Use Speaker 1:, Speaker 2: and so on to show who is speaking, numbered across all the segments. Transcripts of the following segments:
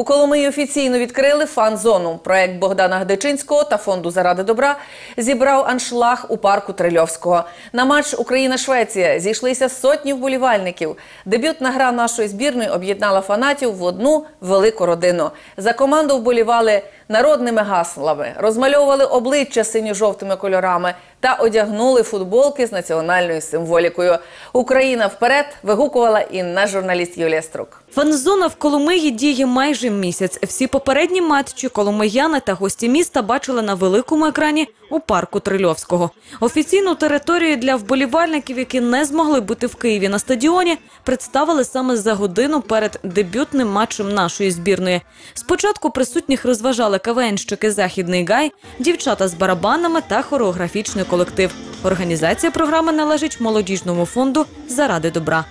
Speaker 1: У Коломиї офіційно відкрили фан-зону. Проект Богдана Гдечинського та фонду Заради добра зібрав аншлаг у парку Трильовського. На матч Україна-Швеція зійшлися сотні вболівальників. Дебютна гра нашої збірної об'єднала фанатів в одну велику родину. За команду вболівали народними гаслами, розмальовували обличчя синьо-жовтими кольорами та одягнули футболки з національною символікою. Україна вперед вигукувала і наш журналіст Юлія Струк.
Speaker 2: Фан-зона в Коломиї діє майже місяць. Всі попередні матчі коломияни та гості міста бачили на великому екрані у парку Трильовського. Офіційну територію для вболівальників, які не змогли бути в Києві на стадіоні, представили саме за годину перед дебютним матчем нашої збірної. Спочатку присутніх розважали КВНщики Західний Гай, дівчата з барабанами та хореографічний колектив. Організація програми належить молодіжному фонду Заради добра.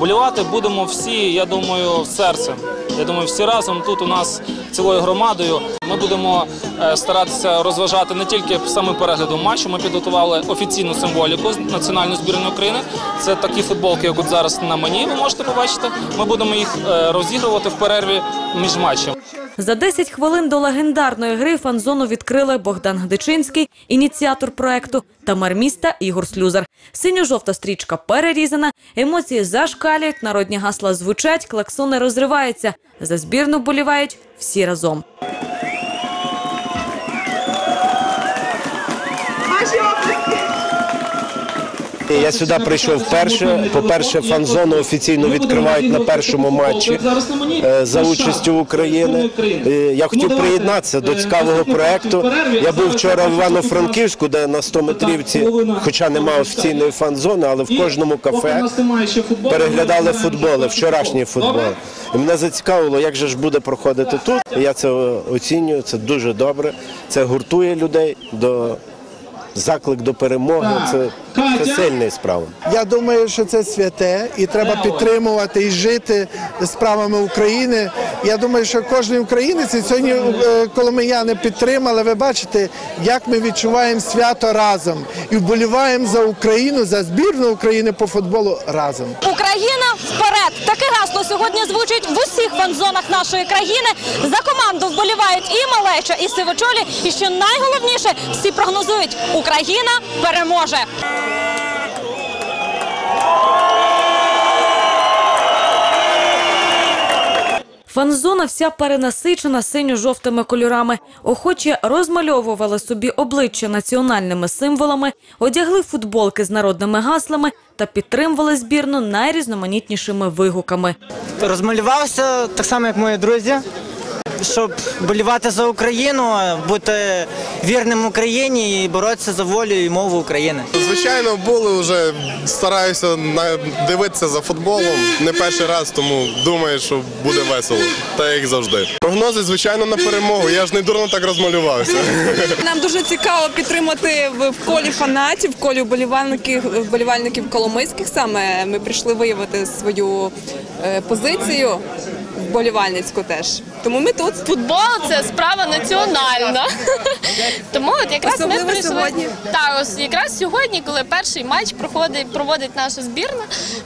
Speaker 3: Болівати будемо всі, я думаю, серцем. Я думаю, всі разом тут у нас цілою громадою. Ми будемо е, старатися розважати не тільки саме переглядом матчу. Ми підготували офіційну символіку з національної збірної України. Це такі футболки, як от зараз на мені. Ви можете побачити. Ми будемо їх е, розігрувати в перерві між матчем.
Speaker 2: За 10 хвилин до легендарної гри фан-зону відкрили Богдан Гдичинський, ініціатор проекту, та мер міста Ігор Слюзар. Синьо-жовта стрічка перерізана, емоції зашкалюють, народні гасла звучать, клаксони розриваються. За збірну болівають всі разом.
Speaker 4: Я сюди прийшов вперше. По-перше, фан-зону офіційно відкривають на першому матчі е, за участю України. Я хотів приєднатися до цікавого проекту. Я був вчора в Івано-Франківську, де на 100 метрівці, хоча немає офіційної фан-зони, але в кожному кафе переглядали футболи, вчорашній футбол. І мене зацікавило, як же ж буде проходити тут. Я це оцінюю, це дуже добре. Це гуртує людей до заклик до перемоги. Це, це сильний справа.
Speaker 5: Я думаю, що це святе, і треба підтримувати і жити справами України. Я думаю, що кожен українець і сьогодні е, коломияни підтримали. Ви бачите, як ми відчуваємо свято разом і вболіваємо за Україну, за збірну України по футболу разом.
Speaker 6: Україна вперед! Таке гасло сьогодні звучить в усіх фан-зонах нашої країни. За команду вболівають і малеча, і сивочолі. І що найголовніше, всі прогнозують: Україна переможе.
Speaker 2: Фан-зона вся перенасичена синьо-жовтими кольорами. Охочі розмальовували собі обличчя національними символами, одягли футболки з народними гаслами та підтримували збірну найрізноманітнішими вигуками.
Speaker 7: розмалювався так само, як мої друзі, щоб болівати за Україну, бути вірним Україні і боротися за волю і мову України.
Speaker 8: Звичайно, були вже стараюся на- дивитися за футболом не перший раз, тому думаю, що буде весело, так як завжди. Прогнози, звичайно, на перемогу. Я ж не дурно так розмалювався.
Speaker 9: Нам дуже цікаво підтримати в в колі фанатів, в колі вболівальників, вболівальників коломийських. Саме ми прийшли виявити свою е, позицію вболівальницьку теж. Тому ми тут.
Speaker 10: Футбол це справа національна. Тому от якраз ми прийшли.
Speaker 9: сьогодні.
Speaker 10: Так, ось якраз сьогодні, коли перший матч проходить, проводить наша збірна,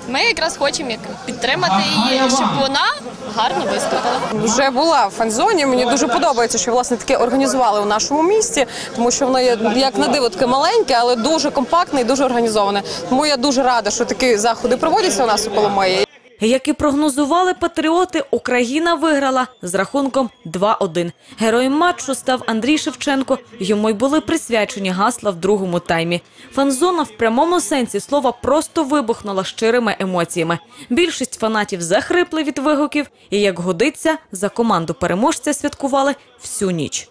Speaker 10: ми якраз хочемо як підтримати її, щоб вона гарно виступила.
Speaker 9: Вже була в фан-зоні. Мені дуже подобається, що власне таке організували у нашому місті, тому що воно є як на диво таке маленьке, але дуже компактне і дуже організоване. Тому я дуже рада, що такі заходи проводяться у нас у Коломиї.
Speaker 2: Як і прогнозували патріоти, Україна виграла з рахунком 2-1. Героєм матчу став Андрій Шевченко. Йому й були присвячені гасла в другому таймі. Фанзона в прямому сенсі слова просто вибухнула щирими емоціями. Більшість фанатів захрипли від вигуків і, як годиться, за команду переможця святкували всю ніч.